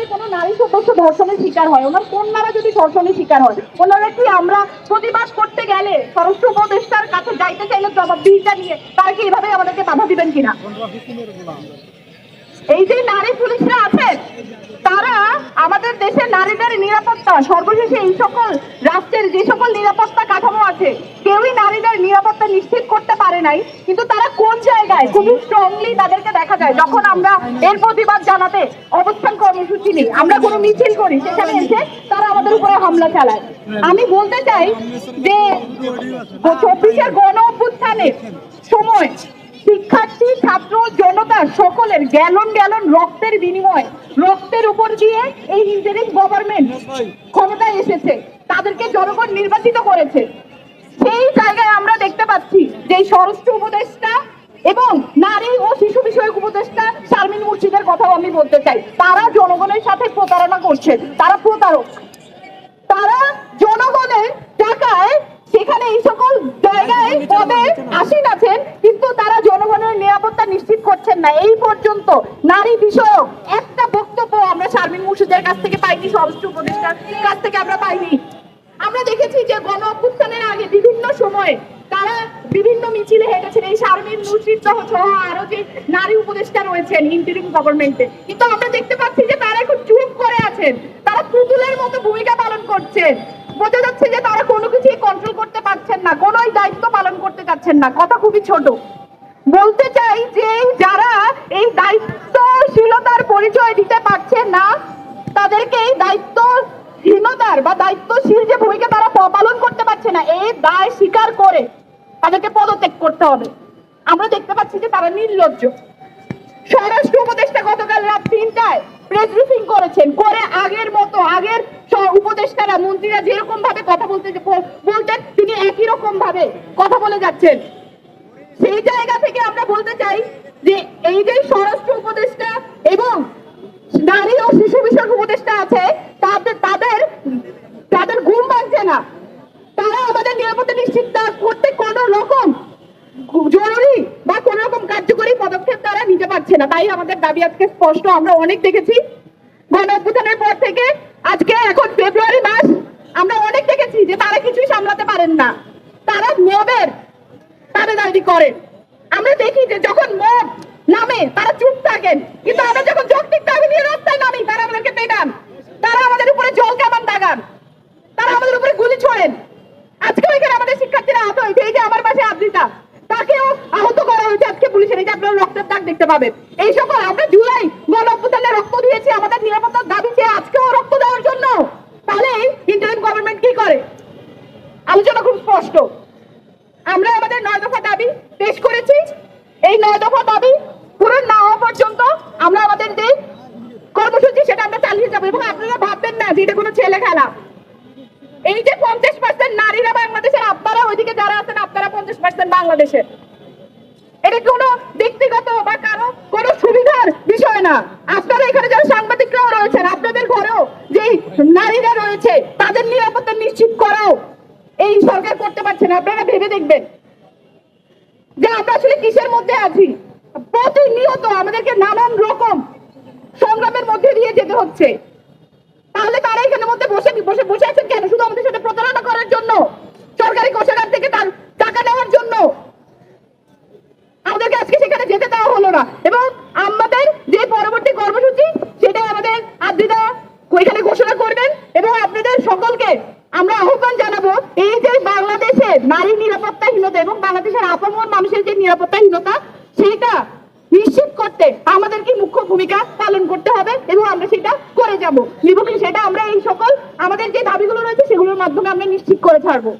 বাড়ির কোনো নারী সদস্য ধর্ষণের শিকার হয়, ওনার কন্যারা যদি ধর্ষণের শিকার হয়? ওনারা কি আমরা প্রতিবাদ করতে গেলে স্বরাষ্ট্র উপদেষ্টার কাছে যাইতে চাইলে নিয়ে, তারা কি এভাবে আমাদেরকে বাধা দিবেন কিনা? এই যে নারী পুলিশরা আছেন তারা আমাদের দেশের নারীদের নিরাপত্তা, সর্বশেষে এই সকল রাষ্ট্রের যে সকল নিরাপত্তা কাঠামো আছে, কেউই নারীদের নিরাপত্তা নিশ্চিত করতে পারে নাই, কিন্তু তারা কোন জায়গায় খুবই স্ট্রংলি তাদেরকে দেখা যায়, যখন আমরা এর প্রতিবাদ জানাতে অবস্থান কর্মসূচি নিই, আমরা কোনো মিছিল করি, সেখানে এসে তারা আমাদের উপরে হামলা চালায়। আমি বলতে চাই যে চব্বিশের গণ অভ্যুত্থানের সময় শিক্ষার্থী, ছাত্র, জনতা সকলের গ্যালন গ্যালন রক্তের বিনিময়, রক্তের উপর দিয়ে এই ইন্টারিম গভর্নমেন্ট ক্ষমতায় এসেছে, তাদেরকে জনগণ নির্বাচিত করেছে। সেই জায়গায় আমরা দেখতে পাচ্ছি যে স্বরাষ্ট্র উপদেষ্টা এবং নারী ও শিশু বিষয়ক উপদেষ্টা শারমিন মুর্শিদের কথাও আমি বলতে চাই। তারা জনগণের সাথে প্রতারণা করছে। তারা প্রতারক। তারা জনগণের টাকায় সেখানে এই সকল জায়গায় পদে আসীন আছেন, কিন্তু তারা জনগণের নিরাপত্তা নিশ্চিত করছেন না। এই পর্যন্ত নারী বিষয়ক একটা বক্তব্য আমরা শারমিন মুর্শিদের কাছ থেকে পাইনি, স্বরাষ্ট্র উপদেষ্টার কাছ থেকে আমরা পাইনি। আমরা দেখেছি যে গণ অভ্যুত্থানের আগে বিভিন্ন সময়ে তারা বিভিন্ন মিছিলে হেঁটেছেন। এই শারমিন মুর্শিদ সহ আরও যে নারী উপদেষ্টা রয়েছেন ইন্টারিম গভর্নমেন্টে কিন্তু আমরা দেখতে পাচ্ছি যে তারা এখন চুপ করে আছেন। তারা পুতুলের মতো ভূমিকা পালন করছেন। বোঝা যাচ্ছে যে তারা কোনো কিছুই কন্ট্রোল করতে পারছেন না, কোনোই দায়িত্ব পালন করতে চাচ্ছেন না। কথা খুবই ছোট। বলতে চাই যে যারা এই দায়িত্বশীলতার পরিচয় দিতে পারছেন না, তাদেরকে এই দায়িত্বহীনতার বা দায়িত্বশীল যে ভূমিকা তারা পালন করতে পারছে না এই দায় স্বীকার করে। তাদেরকে পদত্যাগ করতে হবে। আমরা দেখতে পাচ্ছি যে তারা নির্লজ্জ। স্বরাষ্ট্র উপদেষ্টা গতকাল রাত তিনটায় প্রেস ব্রিফিং করেছেন। করে আগের মতো, আগের উপদেষ্টারা, মন্ত্রীরা যেরকম ভাবে কথা বলতে বলতেন তিনি একই রকম ভাবে কথা বলে যাচ্ছেন। সেই জায়গা থেকে আমরা বলতে চাই যে এই যে স্বরাষ্ট্র উপদেষ্টা এবং নারী ও শিশু বিষয়ক উপদেষ্টা আছে তাদের তাদের তাদের ঘুম ভাঙছে না তারা আমাদের নিরাপত্তা নিশ্চিত করতে কোনো রকম জরুরি বা কোন রকম কার্যকরী পদক্ষেপ তারা নিতে পারছে না। তাই আমাদের দাবি আজকে স্পষ্ট, আমরা অনেক দেখেছি। গণ পর থেকে আজকে এখন ফেব্রুয়ারি মাস, আমরা অনেক দেখেছি যে তারা কিছুই সামলাতে পারেন না। তারা মবের দাবিদারি করেন। আমরা দেখি যে যখন মব নামে তারা চুপ থাকেন, কিন্তু আমরা যখন যৌক্তিক দাবি নিয়ে রাস্তায় নামি, তারা আমাদেরকে পেটান। তারা আমাদের উপরে জল কামান দাগান? তারা আমাদের উপরে গুলি ছোড়েন। আজকে এখানে আমাদের শিক্ষার্থীরা আহত হয়েছে, এই যে আমার পাশে আদ্রিতা তাকেও আহত করা হয়েছে আজকে পুলিশের, এই যে আপনারা রক্তের দাগ দেখতে পাবেন। এই সকল, আমরা জুলাই গণ রক্ত দিয়েছি, আমাদের নিরাপত্তার দাবি চেয়ে আজকেও রক্ত দেওয়ার জন্য। তাহলে ইন্টারিম গভর্নমেন্ট কি করে? আলোচনা খুব স্পষ্ট। আমরা আমাদের নয় দফা দাবি পেশ করেছি। এই নয় দফা দাবি পূরণ না হওয়া পর্যন্ত আমরা আমাদের যে কর্মসূচি, সেটা আমরা চালিয়ে যাব। এবং আপনারা ভাববেন না যে এটা কোনো ছেলে খেলা এই যে পঞ্চাশ পার্সেন্ট নারীরা বাংলাদেশের, আপনারা ওইদিকে যারা আছেন, আপনারা পঞ্চাশ পার্সেন্ট বাংলাদেশের এটা কোনো ব্যক্তিগত বা কারও কোনো সুবিধার বিষয় না। আপনারা এখানে যারা সাংবাদিকরাও রয়েছেন, আপনাদের ঘরেও যে নারীরা রয়েছে, তাদের নিরাপত্তা নিশ্চিত করাও এই সরকার করতে পারছে না। আপনারা ভেবে দেখবেন যে আমরা আসলে কিসের মধ্যে আছি। প্রতিনিয়ত আমাদেরকে নানান রকম সংগ্রামের মধ্যে দিয়ে যেতে হচ্ছে। তাহলে তারা এখানে মধ্যে বসে বসে বসে আছেন কেন শুধু আমাদের সাথে প্রতারণা করার জন্য সরকারি কোষাগার থেকে তার টাকা নেওয়ার জন্য আমাদেরকে আজকে সেখানে যেতে দেওয়া হলো না এবং আমাদের যে পরবর্তী কর্মসূচি সেটা আমাদের আদ্রিদা এখানে ঘোষণা করবেন এবং আপনাদের সকলকে আমরা আহ্বান জানাব, এই যে বাংলাদেশে নারী নিরাপত্তাহীনতা এবং বাংলাদেশের আপামর মানুষের যে নিরাপত্তাহীনতা, সেটা নিশ্চিত করতে আমাদেরকে মুখ্য ভূমিকা পালন করতে হবে এবং আমরা সেটা করে যাব। এবং সেটা আমরা এই সকল আমাদের যে দাবিগুলো রয়েছে, সেগুলোর মাধ্যমে আমরা নিশ্চিত করে ছাড়বো।